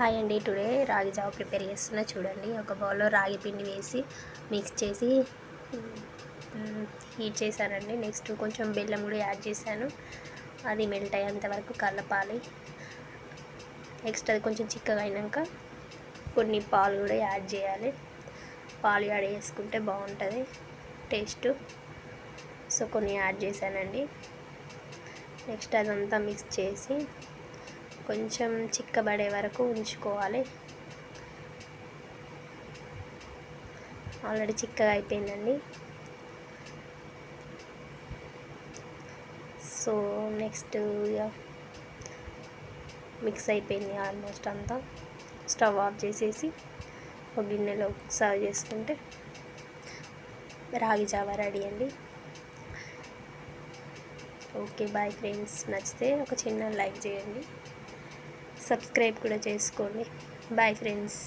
Hi అండి. Today రాగి జావ ప్రిపేర్ చేస్తున్నా చూడండి. ఒక బౌల్లో రాగి పిండి వేసి మిక్స్ చేసి హీట్ చేశానండి. నెక్స్ట్ కొంచెం బెల్లం కూడా యాడ్ చేశాను. అది మెల్ట్ అయ్యేంత వరకు కలపాలి. నెక్స్ట్ అది కొంచెం చిక్కగా అయినాక కొన్ని పాలు కూడా యాడ్ చేయాలి. పాలు యాడ్ చేసుకుంటే బాగుంటుంది. టేస్ట్. సో కొన్ని యాడ్ చేశానండి. నెక్స్ట్ అదంతా మిక్స్ చేసి కొంచెం చిక్కబడే వరకు ఉంచుకోవాలి. ఆల్రెడీ చిక్కగా అయిపోయిందండి. సో నెక్స్ట్ ఇక మిక్స్ అయిపోయింది ఆల్మోస్ట్ అంతా. స్టవ్ ఆఫ్ చేసేసి ఒక గిన్నెలో సర్వ్ చేసుకుంటే రాగి జావా రెడీ అండి. Okay bye friends. నచ్చితే ఒక చిన్న లైక్ చేయండి. సబ్స్క్రైబ్ కూడా చేసుకోండి. Bye friends